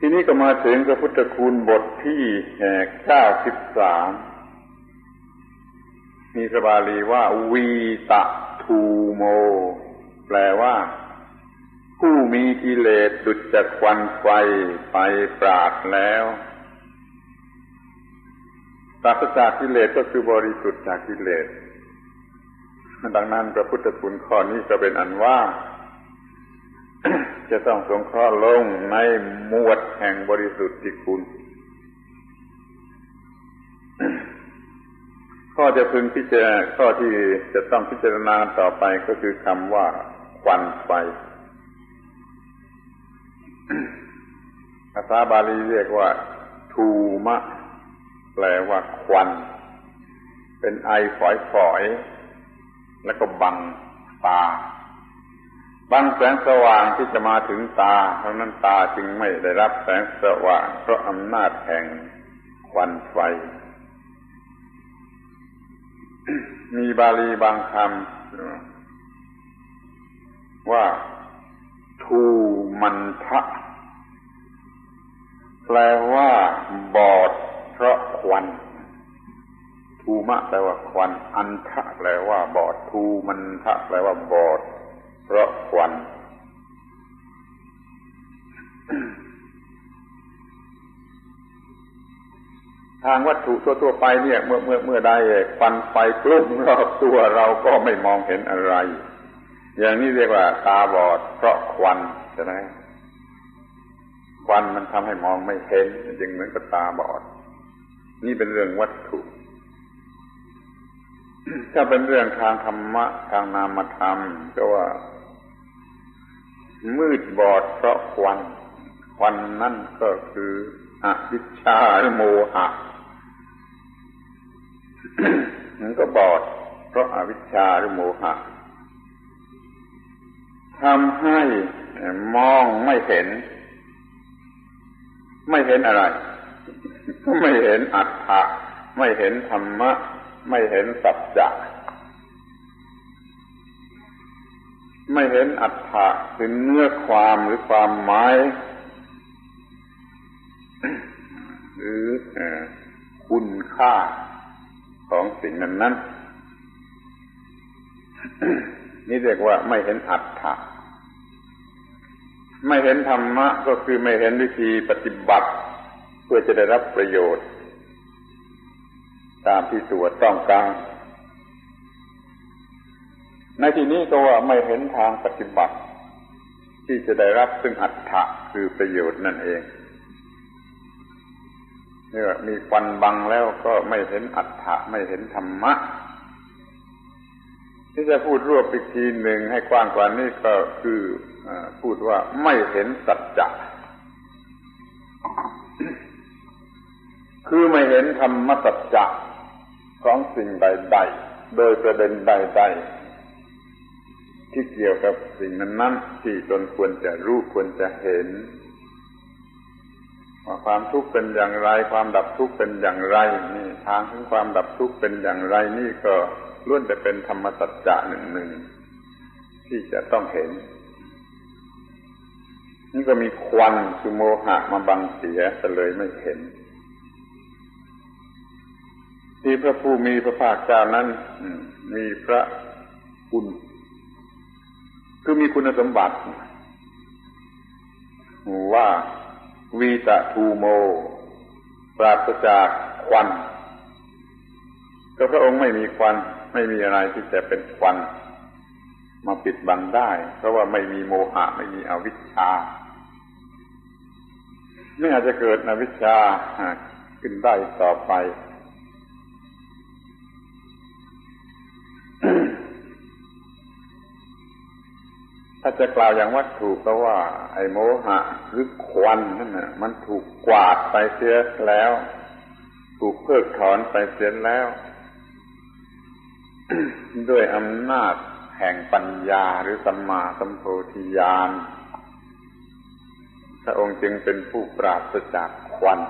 ทีนี้ก็มาถึงพระพุทธคุณบทที่เก้าสิบสาม มีสบาลีว่า วีตะทูโม แปลว่า ผู้มีกิเลสดุจจากควันไฟไปปราดแล้วปราศจากกิเลสก็คือบริสุทธิ์จากกิเลส ดังนั้นพระพุทธคุณข้อนี้ก็เป็นอันว่า จะต้องสงเคราะห์ลงในหมวดแห่งบริสุทธิ์ที่คุณข้อจะพึงพิจารณาข้อที่จะต้องพิจารณาต่อไปก็คือคำว่าควันไฟภาษาบาลีเรียกว่าทูมะ แปลว่าควัน เป็นไอฝอยๆแล้วก็บังตา บังแสงสว่างที่จะมาถึงตาเพราะนั้นตาจึงไม่ได้รับแสงสว่าง เพราะอำนาจแห่งควันไฟ มีบาลีบางคำว่าทูมันทะ แปลว่าบอด เพราะควันทูมะแปลว่าควัน อันทะแปลว่าบอดทูมันทะแปลว่าบอด เพราะควันทางวัตถุทั่วๆไปเนี่ย เมื่อเมื่อเมื่อใดควันไฟกลุ่มรอบตัวเราก็ไม่มองเห็นอะไร อย่างนี้เรียกว่า ตาบอด เพราะควันใช่ไหมควันมันทำให้มองไม่เห็นจึงเหมือนกับตาบอด นี่เป็นเรื่องวัตถุ ถ้าเป็นเรื่องทางธรรมะทางนามธรรม ก็ว่า มืดบอดเพราะควันควันนั่นก็คืออวิชชาหรือโมหะมันก็บอด เพราะอาวิชชาหรือโมหะทำให้มองไม่เห็น ไม่เห็นอะไร ไม่เห็นอัตถะไม่เห็นธรรมะ ไม่เห็นสัจจะ ไม่เห็นอัตถะคือเนื้อความหรือความหมายหรือคุณค่าของสิ่งนั้นนั้นนี่เรียกว่าไม่เห็นอัตถะไม่เห็นธรรมะก็คือไม่เห็นวิธีปฏิบัติ เพื่อจะได้รับประโยชน์ ตามที่ตัวต้องการ ในที่นี้ก็ว่าไม่เห็นทางปฏิบัติ ที่จะได้รับซึ่งอัตถะคือประโยชน์นั่นเองนี่ว่ามีควันบังแล้วก็ไม่เห็นอัตถะไม่เห็นธรรมะ ที่จะพูดรวบอีกทีหนึ่งให้กว้างกว่านี้ก็คืออพูดว่าไม่เห็นสัจจะคือไม่เห็นธรรมสัจจะของสิ่งใดๆโดยประเด็นใดๆ ที่เกี่ยวกับสิ่งนั้นๆที่ตนควรจะรู้ควรจะเห็นว่าความทุกข์เป็นอย่างไร ความดับทุกข์เป็นอย่างไรนี่ทางถึงความดับทุกข์เป็นอย่างไรนี่ก็ล้วนแต่เป็นธรรมสัจจะหนึ่งหนึ่งที่จะต้องเห็น นี่ก็มีควันคือโมหะมาบังเสียแต่เลยไม่เห็น ที่พระผู้มีพระภาคเจ้านั้นมีพระคุณ คือมีคุณสมบัติ ว่า วีตะทูโม ปราศจากควันก็พระองค์ไม่มีควัน ไม่มีอะไรที่จะเป็นควัน มาปิดบังได้ เพราะว่าไม่มีโมหะ ไม่มีอวิชชาไม่อาจจะเกิดอวิชชาขึ้นได้ต่อไป ถ้าจะกล่าวอย่างวัตถุก็ว่า ไอ้โมหะหรือควันนั่นน่ะ มันถูกกวาดไปเสียแล้ว ถูกเพิกถอนไปเสียแล้ว ด้วยอำนาจแห่งปัญญาหรือสัมมาสัมโพธิญาณพระองค์จึงเป็นผู้ปราศจากควัน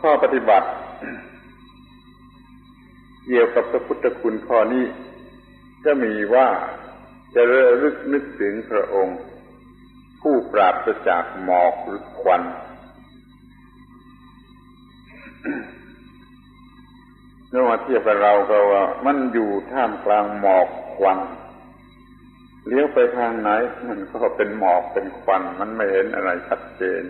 ข้อปฏิบัติ เกี่ยวกับพระพุทธคุณข้อนี้ก็มีว่า จะเระลึกนึกถึงพระองค์ ผู้ปราศจากหมอกหรือควันเมื่อมาเทียบกับเราก็ว่า มันอยู่ท่ามกลางหมอกควันเลี้ยวไปทางไหน มันก็เป็นหมอกเป็นควันมันไม่เห็นอะไรชัดเจน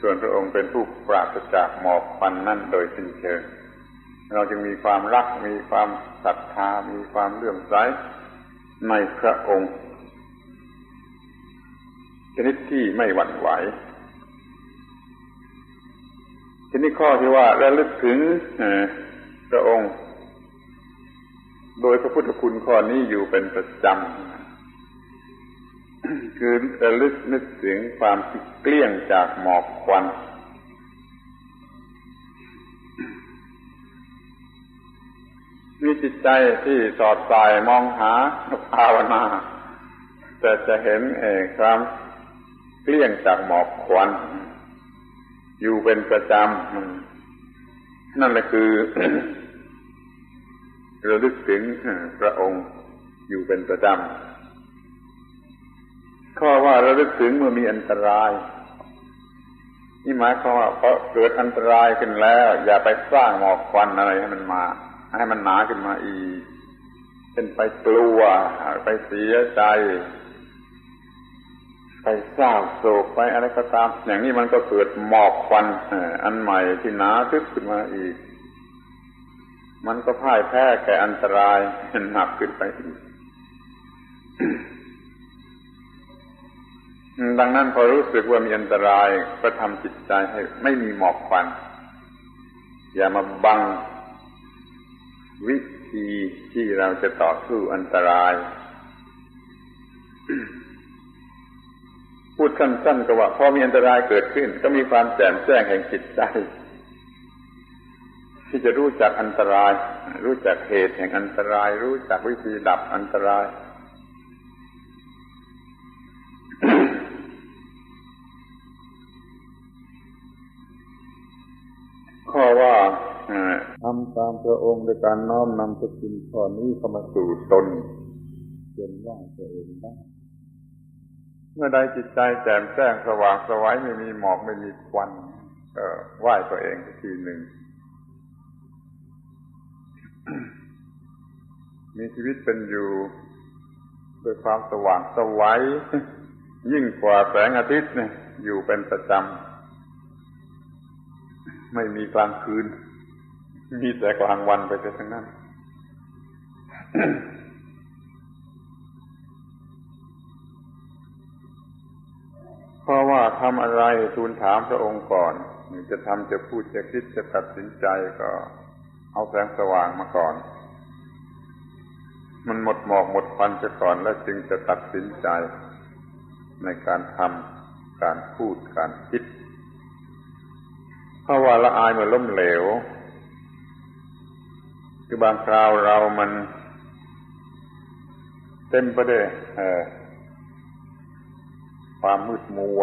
ส่วนพระองค์เป็นผู้ปราศจากหมอกควันนั่นโดยสิ้นเชิง เราจึงมีความรักมีความศรัทธา มีความเลื่อมใสในพระองค์ชนิดที่ไม่หวั่นไหวทีนี้ข้อที่ว่าระลึกถึงพระองค์ โดยพระพุทธคุณข้อนี้อยู่เป็นประจำ คือระลึกนึกถึงความเกลี้ยงจากหมอกควัน จิตใจที่สอดสายมองหาภาวนาแต่จะเห็นเองความเกลี้ยงจากหมอกควันอยู่เป็นประจำ นั่นแหละคือระลึกถึงพระองค์อยู่เป็นประจำข้อว่าระลึกถึงเมื่อมีอันตราย นี่หมายความว่าพอเกิดอันตรายขึ้นแล้ว อย่าไปสร้างหมอกควันอะไรให้มันมา ให้มันหนาขึ้นมาอีก เป็นไปกลัว ไปเสียใจ ไปเศร้าโศกไปอะไรก็ตาม อย่างนี้มันก็เกิดหมอกควันอันใหม่ที่หนาทึบขึ้นมาอีก มันก็พ่ายแพ้แก่อันตรายหนักขึ้นไปอีกดังนั้นพอรู้สึกว่ามีอันตรายก็ทำจิตใจให้ไม่มีหมอกควันอย่ามาบัง วิธีที่เราจะต่อสู้อันตราย พูดสั้นๆก็ว่าพอมีอันตรายเกิดขึ้น ก็มีความแจ่มแจ้งแห่งจิตใจ ที่จะรู้จักอันตราย รู้จักเหตุแห่งอันตราย รู้จักวิธีดับอันตราย ตามพระองค์ในการน้อมนำพระคุณข้อนี้เข้ามาสู่ตนจนว่าตัวเองได้เมื่อใดจิตใจแจ่มแจ้งสว่างสวัยไม่มีหมอกไม่มีควันก็ไหว้ตัวเองทีหนึ่ง มีชีวิตเป็นอยู่ด้วยความสว่างสวัยยิ่งกว่าแสงอาทิตย์เนี่ยอยู่เป็นประจำ ไม่มีกลางคืน มีแต่กลางวันไปทั้งนั้น เพราะว่าทำอะไรทูลถามพระองค์ก่อนจะทำจะพูดจะคิดจะตัดสินใจก็เอาแสงสว่างมาก่อน มันหมดหมอกหมดควันจะก่อนแล้วจึงจะตัดสินใจ ในการทำการพูดการคิด เพราะว่าละอายเมื่อล้มเหลว คือบางคราวเรามัน เต็มไปด้วยความมืดมัว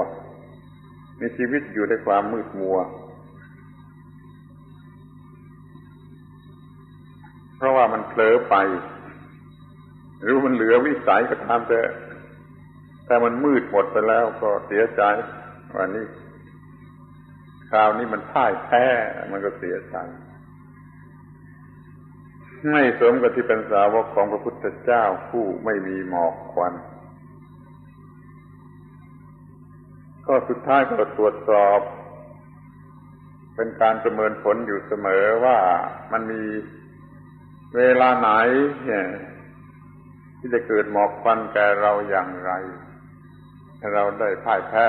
มีชีวิตอยู่ในความมืดมัว เพราะว่ามันเผลอไป หรือมันเหลือวิสัยก็ตามแต่แต่มันมืดหมดไปแล้วก็เสียใจวันนี้ คราวนี้มันพ่ายแพ้มันก็เสียใจ ไม่สมกับที่เป็นสาวกของพระพุทธเจ้าผู้ไม่มีหมอกควัน ก็สุดท้ายก็ตรวจสอบ เป็นการประเมินผลอยู่เสมอว่ามันมีเวลาไหนที่จะเกิดหมอกควันแก่เราอย่างไร เราได้พ่ายแพ้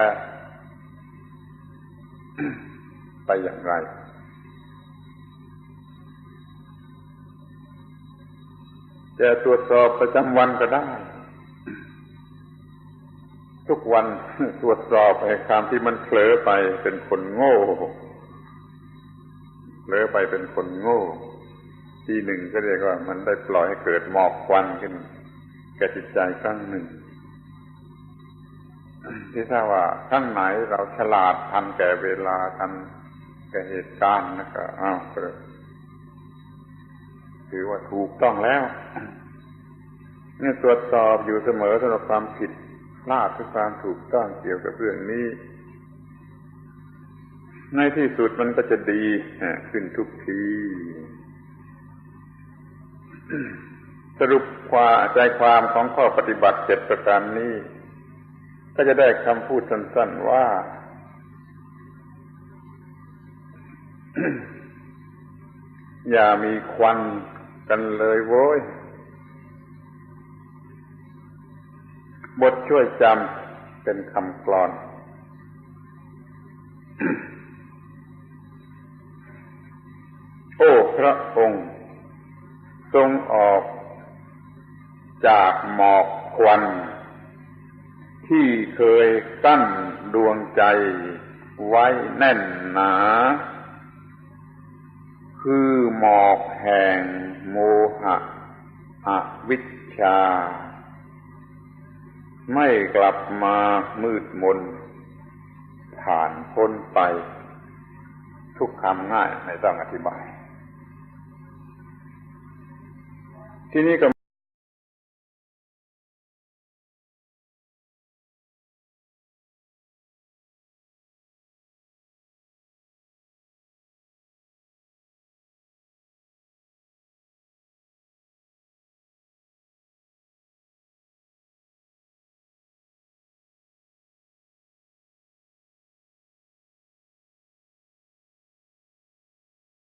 ไปอย่างไร จะตรวจสอบประจำวันก็ได้ ทุกวันตรวจสอบไอ้ความที่มันเผลอไปเป็นคนโง่เผลอไปเป็นคนโง่ ทีหนึ่งก็เรียกว่า มันได้ปล่อยให้เกิดหมอกควันขึ้นแก่จิตใจครั้งหนึ่งที่ถ้าบว่าข้างไหนเราฉลาดทันแก่เวลาทันแก่เหตุการณ์นะก็อ้าว ถือว่าถูกต้องแล้วนี่ตรวจสอบอยู่เสมอสำหรับความผิดพลาดทุกความถูกต้องเกี่ยวกับเรื่องนี้ ในที่สุดมันก็จะดีขึ้นทุกที สรุปความใจความของข้อปฏิบัติเจ็ดประการนี้ ก็จะได้คำพูดสั้นๆว่า อย่ามีควัน กันเลยโว้ย บทช่วยจำเป็นคำกลอน โอ้พระองค์ ทรงออก จากหมอกควัน ที่เคยกั้นดวงใจไว้แน่นหนา คือหมอกแห่งโมหะอวิชชา ไม่กลับมามืดมน ผ่านพ้นไป ทุกคำง่ายไม่ต้องอธิบาย ที่นี้ก็